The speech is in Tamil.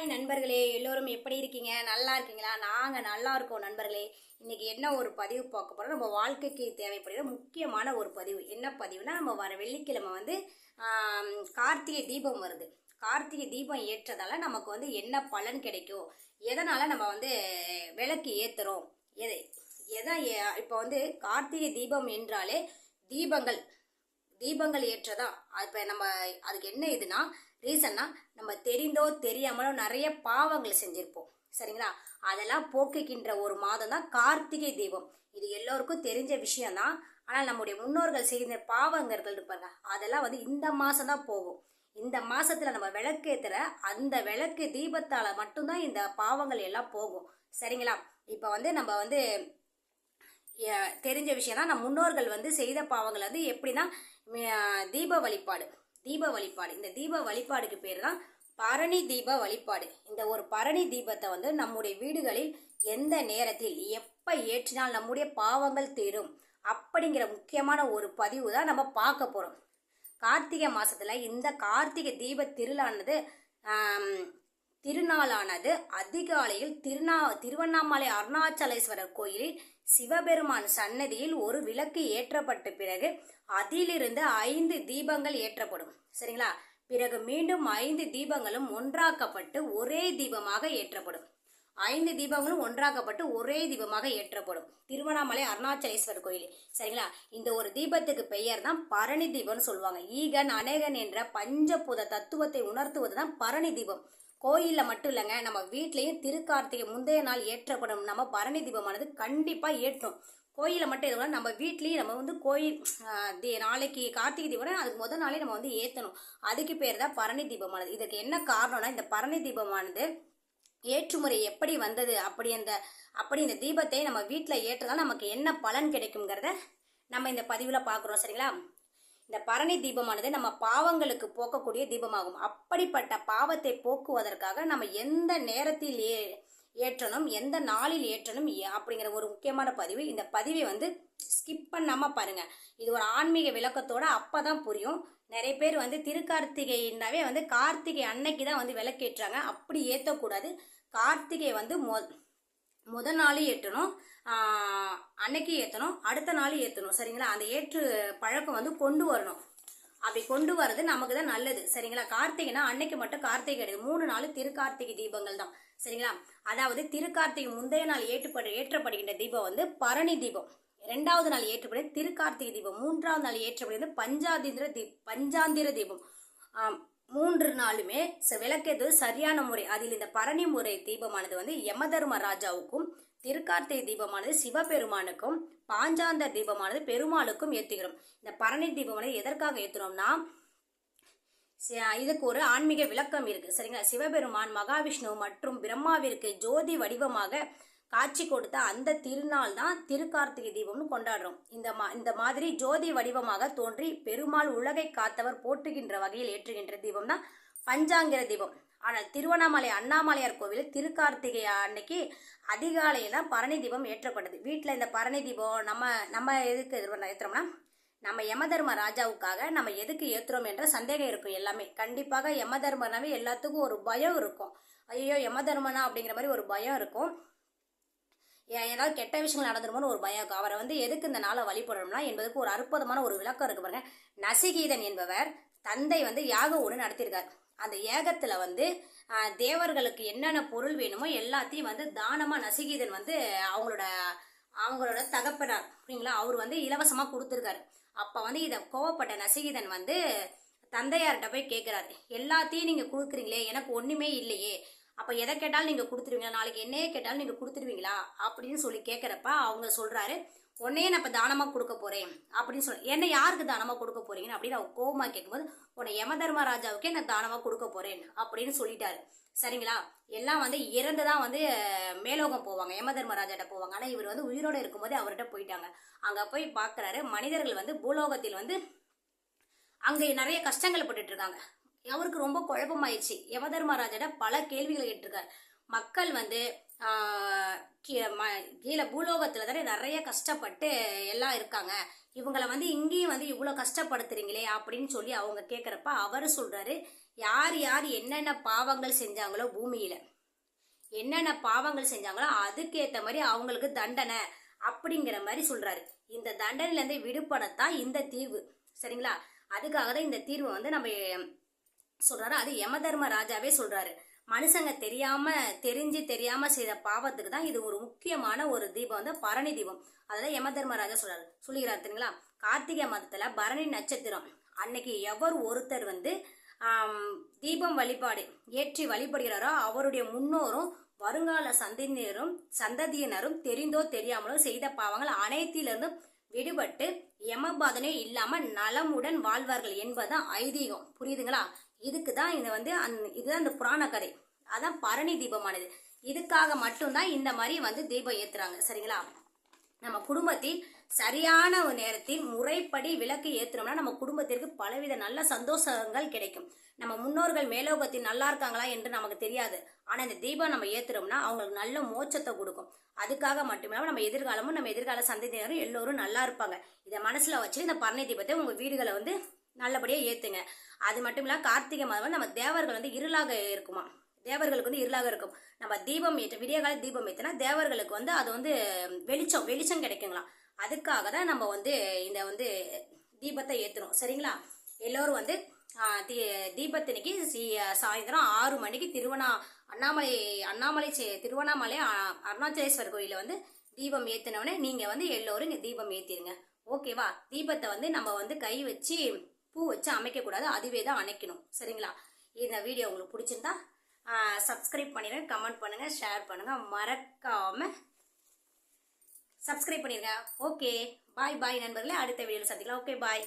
ஹாய் நண்பர்களே எல்லோரும் எப்படி இருக்கீங்க? நல்லா இருக்கீங்களா? நாங்கள் நல்லா இருக்கோம் நண்பர்களே. இன்றைக்கி என்ன ஒரு பதிவு பார்க்க போகிறோம் நம்ம வாழ்க்கைக்கு தேவைப்படுகிற முக்கியமான ஒரு பதிவு. என்ன பதிவுனா நம்ம வர வெள்ளிக்கிழமை வந்து கார்த்திகை தீபம் வருது. கார்த்திகை தீபம் ஏற்றதால நமக்கு வந்து என்ன பலன் கிடைக்கும்? எதனால் நம்ம வந்து விளக்கு ஏற்றுறோம் எதை எதை இப்போ வந்து கார்த்திகை தீபம் என்றாலே தீபங்கள். தீபங்கள் ஏற்றதா? இப்போ நம்ம அதுக்கு என்ன இதுனா ரீசன்னா நம்ம தெரிந்தோ தெரியாமலோ நிறைய பாவங்கள் செஞ்சிருப்போம். சரிங்களா? அதெல்லாம் போக்குகின்ற ஒரு மாதம் தான் கார்த்திகை தீபம். இது எல்லோருக்கும் தெரிஞ்ச விஷயம்தான் ஆனால் நம்முடைய முன்னோர்கள் செய்த பாவங்கர்கள் இருப்பாங்க அதெல்லாம் வந்து இந்த மாதம் தான் போகும். இந்த மாசத்துல நம்ம விளக்கேத்துற அந்த விளக்கு தீபத்தால மட்டும்தான் இந்த பாவங்கள் எல்லாம் போகும். சரிங்களா? இப்போ வந்து நம்ம வந்து தெரிஞ்ச விஷயம் தான். நம்ம முன்னோர்கள் வந்து செய்த பாவங்கள் வந்து எப்படின்னா தீப வழிபாடு. தீப வழிபாடு. இந்த தீப வழிபாடுக்கு பேர் தான் பரணி தீப வழிபாடு. இந்த ஒரு பரணி தீபத்தை வந்து நம்முடைய வீடுகளில் எந்த நேரத்தில் எப்போ ஏற்றினால் நம்முடைய பாவங்கள் தீரும் அப்படிங்கிற முக்கியமான ஒரு பதிவு தான் நம்ம பார்க்க போகிறோம் கார்த்திகை மாதத்தில் இந்த கார்த்திகை தீப திருளானது திருநாளானது அதிகாலையில் திருநா திருவண்ணாமலை அருணாச்சலேஸ்வரர் கோயிலில் சிவபெருமான் சன்னதியில் ஒரு விளக்கு ஏற்றப்பட்ட பிறகு அதிலிருந்து ஐந்து தீபங்கள் ஏற்றப்படும். சரிங்களா? பிறகு மீண்டும் ஐந்து தீபங்களும் ஒன்றாக்கப்பட்டு ஒரே தீபமாக ஏற்றப்படும். ஐந்து தீபங்களும் ஒன்றாக்கப்பட்டு ஒரே தீபமாக ஏற்றப்படும். திருவண்ணாமலை அருணாச்சலேஸ்வரர் கோயில். சரிங்களா? இந்த ஒரு தீபத்துக்கு பெயர் தான் பரணி தீபம்னு சொல்லுவாங்க. ஈகன் அநேகன் என்ற பஞ்சபூத தத்துவத்தை உணர்த்துவது தான் பரணி தீபம். கோயிலில் மட்டும் இல்லைங்க. நம்ம வீட்லேயும் திருக்கார்த்திகை முந்தைய நாள் ஏற்றப்படும் நம்ம பரணி தீபமானது கண்டிப்பாக ஏற்றும். கோயிலில் மட்டும் எதுவும் நம்ம வீட்லேயும் நம்ம வந்து கோயில் தி- நாளைக்கு கார்த்திகை தீபம் அதுக்கு முதல் நாளே நம்ம வந்து ஏற்றணும் அதுக்கு பேர் தான் பரணி தீபமானது. இதுக்கு என்ன காரணம்னா இந்த பரணி தீபமானது ஏற்றுமுறை எப்படி வந்தது? அப்படி அந்த அப்படி இந்த தீபத்தை நம்ம வீட்டில் ஏற்றதால் நமக்கு என்ன பலன் கிடைக்குங்கிறத நம்ம இந்த பதிவில் பார்க்குறோம். சரிங்களா? இந்த பரணி தீபமானது நம்ம பாவங்களுக்கு போக்கக்கூடிய தீபமாகும். அப்படிப்பட்ட பாவத்தை போக்குவதற்காக நம்ம எந்த நேரத்தில் ஏ ஏற்றணும் எந்த நாளில் ஏற்றணும் ஏ- அப்படிங்கிற ஒரு முக்கியமான பதிவு. இந்த பதிவை வந்து ஸ்கிப் பண்ணாமல் பாருங்க. இது ஒரு ஆன்மீக விளக்கத்தோட அப்போ தான் புரியும். நிறைய பேர் வந்து திருக்கார்த்திகைனாவே வந்து கார்த்திகை அன்னைக்கு தான் வந்து விளக்கேற்றாங்க. அப்படி ஏற்றக்கூடாது கார்த்திகை வந்து மொ முத நாளும் ஏற்றணும். அன்னைக்கு ஏற்றணும் அடுத்த நாள் ஏற்றணும் சரிங்களா? அந்த ஏற்று பழக்கம் வந்து கொண்டு வரணும். அப்படி கொண்டு வர்றது நமக்கு தான் நல்லது சரிங்களா? கார்த்திகைனா அன்னைக்கு மட்டும் கார்த்திகை கிடையாது. மூணு நாள் திருக்கார்த்திகை தீபங்கள் தான் சரிங்களா? அதாவது திருக்கார்த்திகை முந்தைய நாள் ஏற்றுப்படு ஏற்றப்படுகின்ற தீபம் வந்து பரணி தீபம். ரெண்டாவது நாள் ஏற்றப்படி திருக்கார்த்திகை தீபம். மூன்றாவது நாள் ஏற்றப்படுகிறது பஞ்சாந்திர தீப் பஞ்சாந்திர தீபம். மூன்று நாளுமே ச- சரியான முறை. அதில் இந்த பரணி முறை தீபமானது வந்து யமதர்ம ராஜாவுக்கும் திருக்கார்த்திகை தீபமானது சிவபெருமானுக்கும் பாஞ்சாந்த தீபமானது பெருமாளுக்கும் ஏற்றுகிறோம் இந்த பரணி தீபமானது எதற்காக ஏற்றுறோம்னா இதுக்கு ஒரு ஆன்மீக விளக்கம் இருக்கு. சரிங்களா? சிவபெருமான் மகாவிஷ்ணு மற்றும் பிரம்மாவிற்கு ஜோதி வடிவமாக காட்சி கொடுத்த அந்த திருநாள் தான் திருக்கார்த்திகை தீபம்னு கொண்டாடுறோம். இந்த மா இந்த மாதிரி ஜோதி வடிவமாக தோன்றி பெருமாள் உலகை காத்தவர் போற்றுகின்ற வகையில் ஏற்றுகின்ற தீபம் தான் பஞ்சாங்கிர தீபம். ஆனால் திருவண்ணாமலை அண்ணாமலையார் கோவில் திருக்கார்த்திகை அன்னைக்கு அதிகாலையில் தான் பரணி தீபம் ஏற்றப்பட்டது. வீட்டில் இந்த பரணி தீபம் நம்ம நம்ம எதுக்கு ஏற்றுறோம்னா நம்ம யமதர்ம ராஜாவுக்காக நம்ம எதுக்கு ஏற்றுறோம் என்ற சந்தேகம் இருக்கும் எல்லாமே. கண்டிப்பாக யமதர்மனாவே எல்லாத்துக்கும் ஒரு பயம் இருக்கும். ஐயோ யமதர்மனா அப்படிங்கிற மாதிரி ஒரு பயம் இருக்கும். ஏதாவது கெட்ட விஷயங்கள் நடந்துருமோன்னு ஒரு பயம் இருக்கும். அவரை வந்து எதுக்கு இந்த நாளை வழிபடணும்னா என்பதுக்கு ஒரு அற்புதமான ஒரு விளக்கம் இருக்கு பாருங்க. நசிகீதன் என்பவர் தந்தை வந்து யாகம் ஒன்று நடத்தியிருக்கார். அந்த ஏகத்தில் வந்து தேவர்களுக்கு என்னென்ன பொருள் வேணுமோ எல்லாத்தையும் வந்து தானமாக நசிகீதன் வந்து அவங்களோட அவங்களோட தகப்பனார். அப்படிங்களா அவர் வந்து இலவசமாக கொடுத்துருக்காரு. அப்போ வந்து இதை கோவப்பட்ட நசிகீதன் வந்து தந்தையார்கிட்ட போய் கேட்குறாரு எல்லாத்தையும் நீங்கள் கொடுக்குறீங்களே எனக்கு ஒன்றுமே இல்லையே. அப்போ எதை கேட்டாலும் நீங்கள் கொடுத்துருவீங்களா? நாளைக்கு என்னையே கேட்டாலும் நீங்கள் கொடுத்துருவீங்களா? அப்படின்னு சொல்லி கேட்குறப்ப அவங்க சொல்கிறாரு உன்னையே நான் இப்போ தானமாக கொடுக்க போகிறேன் அப்படின்னு சொல்லி என்னை யாருக்கு தானமாக கொடுக்க போகிறீங்கன்னு அப்படின்னு அவங்க கோபமாக கேட்கும்போது உன்னை யம தர்மராஜாவுக்கே நான் தானமாக கொடுக்க போகிறேன் அப்படின்னு சொல்லிட்டாரு. சரிங்களா? எல்லாம் வந்து இறந்து தான் வந்து மேலோகம் போவாங்க யம தர்மராஜாட்ட போவாங்க. ஆனால் இவர் வந்து உயிரோட இருக்கும்போது அவர்கிட்ட போயிட்டாங்க. அங்கே போய் பார்க்குறாரு மனிதர்கள் வந்து பூலோகத்தில் வந்து அங்கே நிறைய கஷ்டங்கள் பட்டுட்டு இருக்காங்க. அவருக்கு ரொம்ப குழப்பமாயிடுச்சு. யமதர்மராஜட பல கேள்விகளை கேட்டிருக்காரு. மக்கள் வந்து ம- கீழே பூலோகத்தில் தானே நிறைய கஷ்டப்பட்டு எல்லாம் இருக்காங்க. இவங்கள வந்து இங்கேயும் வந்து இவ்வளோ கஷ்டப்படுத்துறீங்களே அப்படின்னு சொல்லி அவங்க கேட்குறப்ப அவர் சொல்றாரு யார் யார் என்னென்ன பாவங்கள் செஞ்சாங்களோ பூமியில என்னென்ன பாவங்கள் செஞ்சாங்களோ அதுக்கேற்ற மாதிரி அவங்களுக்கு தண்டனை அப்படிங்கிற மாதிரி சொல்றாரு. இந்த தண்டனையிலேருந்து விடுபடத்தான் இந்த தீர்வு சரிங்களா? அதுக்காக தான் இந்த தீர்வு வந்து நம்ம சொல்றாரு. அது யமதர்ம ராஜாவே சொல்றாரு. மனுஷங்க தெரியாம தெரிஞ்சு தெரியாம செய்த பாவத்துக்கு தான் இது ஒரு முக்கியமான ஒரு தீபம் வந்து பரணி தீபம். அதான் யமதர்ம ராஜா சொல்றாரு. சொல்லுகிறார் தெரியுங்களா? கார்த்திகை மாதத்துல பரணி நட்சத்திரம். அன்னைக்கு எவர் ஒருத்தர் வந்து தீபம் வழிபாடு ஏற்றி வழிபடுகிறாரோ அவருடைய முன்னோரும் வருங்கால சந்ததியினரும் சந்ததியினரும் தெரிந்தோ தெரியாமலோ செய்த பாவங்கள் அனைத்திலிருந்தும் விடுபட்டு யமபாதனே இல்லாம நலமுடன் வாழ்வார்கள் என்பதுதான் ஐதீகம். புரியுதுங்களா? இதுக்கு தான் இது வந்து அந் இதுதான் இந்த புராண கதை. அதான் பரணி தீபமானது. இதுக்காக மட்டும்தான் இந்த மாதிரி வந்து தீபம் ஏத்துறாங்க. சரிங்களா? நம்ம குடும்பத்தில் சரியான ஒரு நேரத்தில் முறைப்படி விளக்கு ஏற்றுனோம்னா நம்ம குடும்பத்திற்கு பலவித நல்ல சந்தோஷங்கள் கிடைக்கும். நம்ம முன்னோர்கள் மேலோகத்தில் நல்லா இருக்காங்களா என்று நமக்கு தெரியாது. ஆனால் இந்த தீபம் நம்ம ஏற்றுறோம்னா அவங்களுக்கு நல்ல மோச்சத்தை கொடுக்கும். அதுக்காக மட்டுமில்லாமல் நம்ம எதிர்காலமும் நம்ம எதிர்கால சந்ததியினரும் எல்லோரும் நல்லா இருப்பாங்க. இதை மனசில் வச்சு இந்த பரணி தீபத்தை உங்கள் வீடுகளை வந்து நல்லபடியாக ஏற்றுங்க அது மட்டும் இல்லாமல் கார்த்திகை மாதம் நம்ம தேவர்கள் வந்து இருளாக இருக்குமா? தேவர்களுக்கு வந்து இருளாக இருக்கும். நம்ம தீபம் ஏற்ற விடிய கால தீபம் ஏற்றினா தேவர்களுக்கு வந்து அது வந்து வெளிச்சம் வெளிச்சம் கிடைக்குங்களாம். அதுக்காக தான் நம்ம வந்து இந்த வந்து தீபத்தை ஏற்றுறோம் சரிங்களா? எல்லோரும் வந்து தீ தீபத்தன்னைக்கு சாயந்தரம் ஆறு மணிக்கு திருவண்ணா அண்ணாமலை அண்ணாமலை சே- திருவண்ணாமலை அருணாச்சலேஸ்வர் கோயிலில் வந்து தீபம் ஏற்றினோடனே நீங்கள் வந்து எல்லோரும் இங்கே தீபம் ஏற்றிடுங்க ஓகேவா? தீபத்தை வந்து நம்ம வந்து கை வச்சு பூ வச்சு அமைக்கக்கூடாது அதுவே தான் அணைக்கணும். சரிங்களா? இந்த வீடியோ உங்களுக்கு பிடிச்சிருந்தா சப்ஸ்கிரைப் பண்ணிடுங்க கமெண்ட் பண்ணுங்கள் ஷேர் பண்ணுங்கள் மறக்காமல் சப்ஸ்கிரைப் பண்ணிடுங்க ஓகே பாய் பாய் நண்பர்களே. அடுத்த வீடியோவில் சந்திக்கலாம். Okay bye